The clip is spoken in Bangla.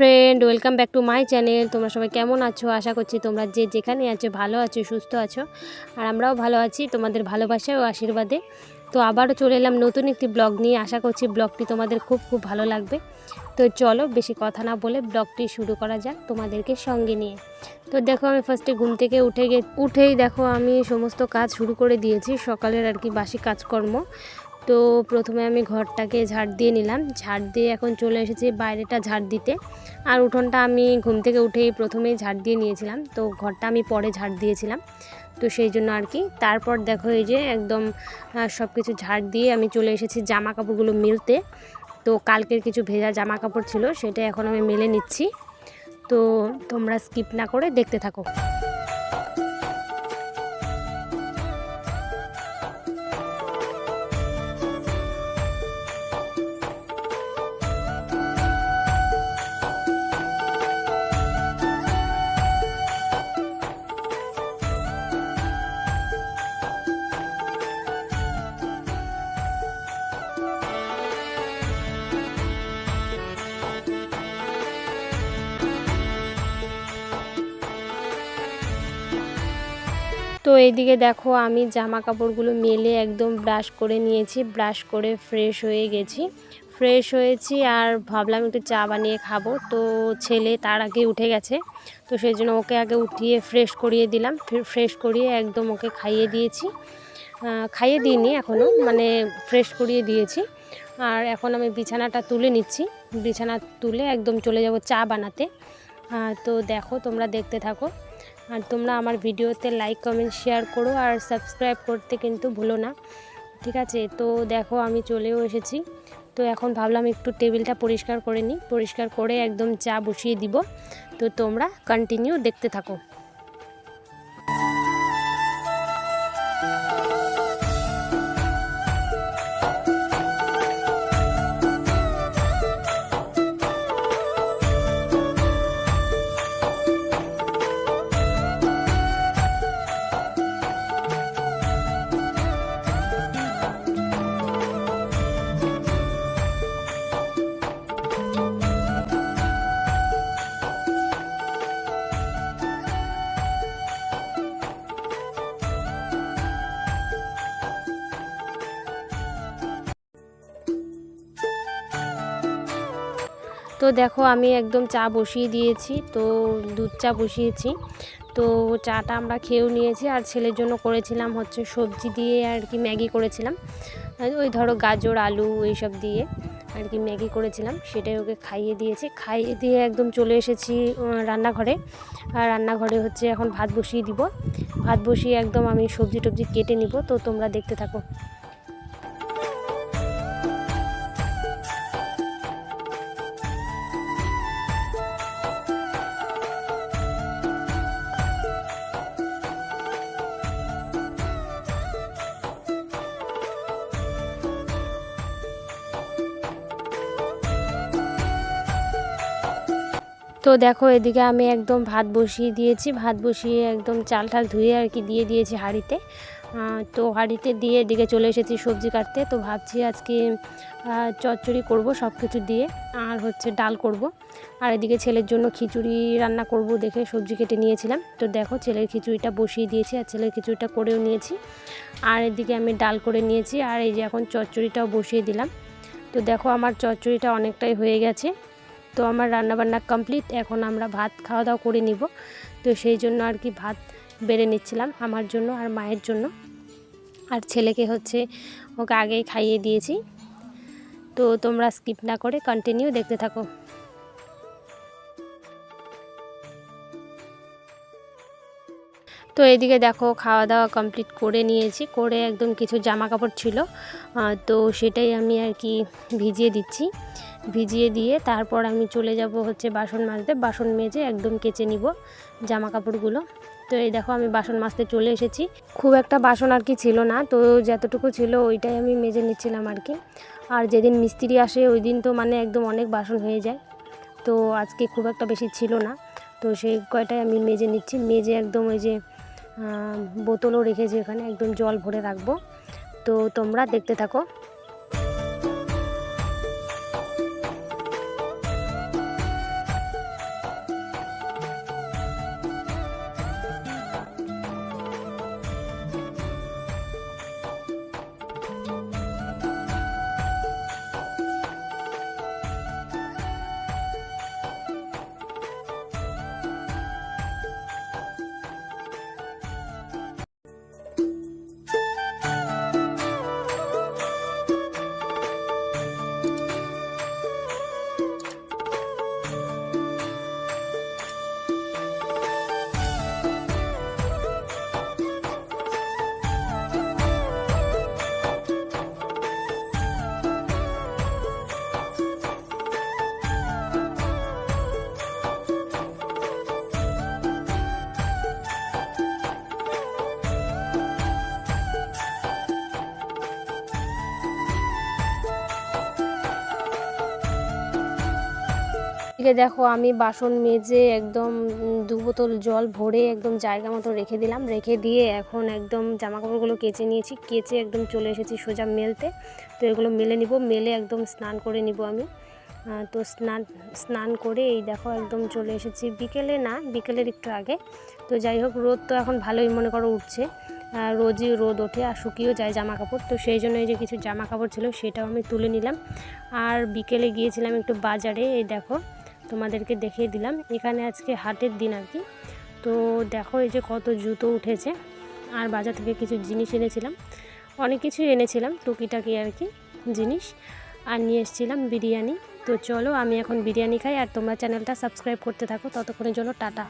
Friend welcome back to my channel তোমরা সবাই কেমন আছো? আশা করছি তোমরা যে যেখানে আছো ভালো আছো, সুস্থ আছো। আর আমরাও ভালো আছি তোমাদের ভালোবাসা ও আশীর্বাদে। তো আবারও চলে এলাম নতুন একটি ব্লগ নিয়ে। আশা করছি ব্লগটি তোমাদের খুব খুব ভালো লাগবে। তো চলো বেশি কথা না বলে ব্লগটি শুরু করা যাক তোমাদেরকে সঙ্গে নিয়ে। তো দেখো আমি ফার্স্টে ঘুম থেকে উঠে গে, উঠেই দেখো আমি সমস্ত কাজ শুরু করে দিয়েছি। সকালের আর কি বাসি কাজকর্ম। তো প্রথমে আমি ঘরটাকে ঝাড় দিয়ে নিলাম। ঝাড় দিয়ে এখন চলে এসেছি বাইরেটা ঝাড় দিতে। আর উঠোনটা আমি ঘুম থেকে উঠেই প্রথমেই ঝাড় দিয়ে নিয়েছিলাম। তো ঘরটা আমি পরে ঝাড় দিয়েছিলাম। তো সেই জন্য আর কি। তারপর দেখো এই যে একদম সব কিছু ঝাড় দিয়ে আমি চলে এসেছি জামা কাপড়গুলো মিলতে। তো কালকের কিছু ভেজা জামা কাপড় ছিল, সেটা এখন আমি মেলে নিচ্ছি। তো তোমরা স্কিপ না করে দেখতে থাকো। তো এইদিকে দেখো আমি জামা কাপড়গুলো মেলে একদম ব্রাশ করে নিয়েছি, ব্রাশ করে ফ্রেশ হয়ে গেছি। ফ্রেশ হয়েছি আর ভাবলাম একটু চা বানিয়ে খাব। তো ছেলে তার আগে উঠে গেছে, তো সেই জন্য ওকে আগে উঠিয়ে ফ্রেশ করিয়ে দিলাম। ফ্রেশ করিয়ে একদম ওকে খাইয়ে দিয়েছি। খাইয়ে দিইনি এখনও মানে ফ্রেশ করিয়ে দিয়েছি। আর এখন আমি বিছানাটা তুলে নিচ্ছি। বিছানা তুলে একদম চলে যাব চা বানাতে। তো দেখো তোমরা দেখতে থাকো। আর তোমরা আমার ভিডিওতে লাইক কমেন্ট শেয়ার করো আর সাবস্ক্রাইব করতে কিন্তু ভুলো না। ঠিক আছে? তো দেখো, আমি চলেও এসেছি। তো এখন ভাবলাম একটু টেবিলটা পরিষ্কার করে নিই। পরিষ্কার করে একদম চা বসিয়ে দিব। তো তোমরা কন্টিনিউ দেখতে থাকো। তো দেখো আমি একদম চা বসিয়ে দিয়েছি, তো দুধ চা বসিয়েছি। তো চাটা আমরা খেয়েও নিয়েছি, আর ছেলের জন্য করেছিলাম হচ্ছে সবজি দিয়ে আর কি ম্যাগি করেছিলাম। ওই ধরো গাজর, আলু এইসব দিয়ে আর কি ম্যাগি করেছিলাম, সেটাই ওকে খাইয়ে দিয়েছি। খাইয়ে দিয়ে একদম চলে এসেছি রান্নাঘরে। আর রান্নাঘরে হচ্ছে এখন ভাত বসিয়ে দিব। ভাত বসিয়ে একদম আমি সবজি টবজি কেটে নিব, তো তোমরা দেখতে থাকো। তো দেখো, এদিকে আমি একদম ভাত বসিয়ে দিয়েছি। ভাত বসিয়ে একদম চাল ঠাল ধুয়ে আর কি দিয়ে দিয়েছি হাঁড়িতে। তো হাঁড়িতে দিয়ে এদিকে চলে এসেছি সবজি কাটতে। তো ভাবছি আজকে চচ্চড়ি করব সব কিছু দিয়ে, আর হচ্ছে ডাল করব। আর এদিকে ছেলের জন্য খিচুড়ি রান্না করব দেখে সবজি কেটে নিয়েছিলাম। তো দেখো, ছেলের খিচুড়িটা বসিয়ে দিয়েছি আর ছেলের খিচুড়িটা করেও নিয়েছি। আর এদিকে আমি ডাল করে নিয়েছি। আর এই যে এখন চচ্চড়িটাও বসিয়ে দিলাম। তো দেখো, আমার চচ্চড়িটা অনেকটাই হয়ে গেছে। তো আমার রান্নাবান্না কমপ্লিট এখন আমরা ভাত খাওয়া দাওয়া করে নিব। তো সেই জন্য আর কি ভাত বেড়ে নিচ্ছিলাম আমার জন্য আর মায়ের জন্য। আর ছেলেকে হচ্ছে ওকে আগেই খাইয়ে দিয়েছি। তো তোমরা স্কিপ না করে কন্টিনিউ দেখতে থাকো। তো এদিকে দেখো খাওয়া দাওয়া কমপ্লিট করে নিয়েছি। করে একদম কিছু জামা কাপড় ছিল তো সেটাই আমি আর কি ভিজিয়ে দিচ্ছি। ভিজিয়ে দিয়ে তারপর আমি চলে যাব হচ্ছে বাসন মাজতে। বাসন মেজে একদম কেচে নিব জামা কাপড়গুলো তো এই দেখো আমি বাসন মাজতে চলে এসেছি। খুব একটা বাসন আর কি ছিল না। তো যতটুকু ছিল ওইটাই আমি মেজে নিচ্ছিলাম আর কি। আর যেদিন মিস্ত্রি আসে ওই দিন তো মানে একদম অনেক বাসন হয়ে যায়। তো আজকে খুব একটা বেশি ছিল না। তো সেই কয়টাই আমি মেজে নিচ্ছি। মেজে একদম ওই যে বোতলও রেখেছি এখানে একদম জল ভরে রাখব। তো তোমরা দেখতে থাকো। এদিকে দেখো আমি বাসন মেজে একদম দু বোতল জল ভরে একদম জায়গা মতো রেখে দিলাম। রেখে দিয়ে এখন একদম জামা কাপড়গুলো কেচে নিয়েছি। কেচে একদম চলে এসেছি সোজা মেলতে। তো এগুলো মেলে নিব। মেলে একদম স্নান করে নিব আমি। তো স্নান স্নান করে এই দেখো একদম চলে এসেছি। বিকেলে না, বিকেলের একটু আগে। তো যাই হোক, রোদ তো এখন ভালোই মনে করো উঠছে। রোজই রোদ ওঠে আর শুকিয়েও যায় জামা কাপড় তো সেই জন্য এই যে কিছু জামা কাপড় ছিল সেটাও আমি তুলে নিলাম। আর বিকেলে গিয়েছিলাম একটু বাজারে, এই দেখো। তোমাদেরকে দেখিয়ে দিলাম। এখানে আজকে হাটের দিন আর কি। তো দেখো এই যে কত জুতো উঠেছে। আর বাজার থেকে কিছু জিনিস এনেছিলাম। অনেক কিছুই এনেছিলাম, টুকিটাকি আর কি জিনিস। আর নিয়ে এসেছিলাম বিরিয়ানি। তো চলো আমি এখন বিরিয়ানি খাই। আর তোমরা চ্যানেলটা সাবস্ক্রাইব করতে থাকো। ততক্ষণের জন্য টাটা।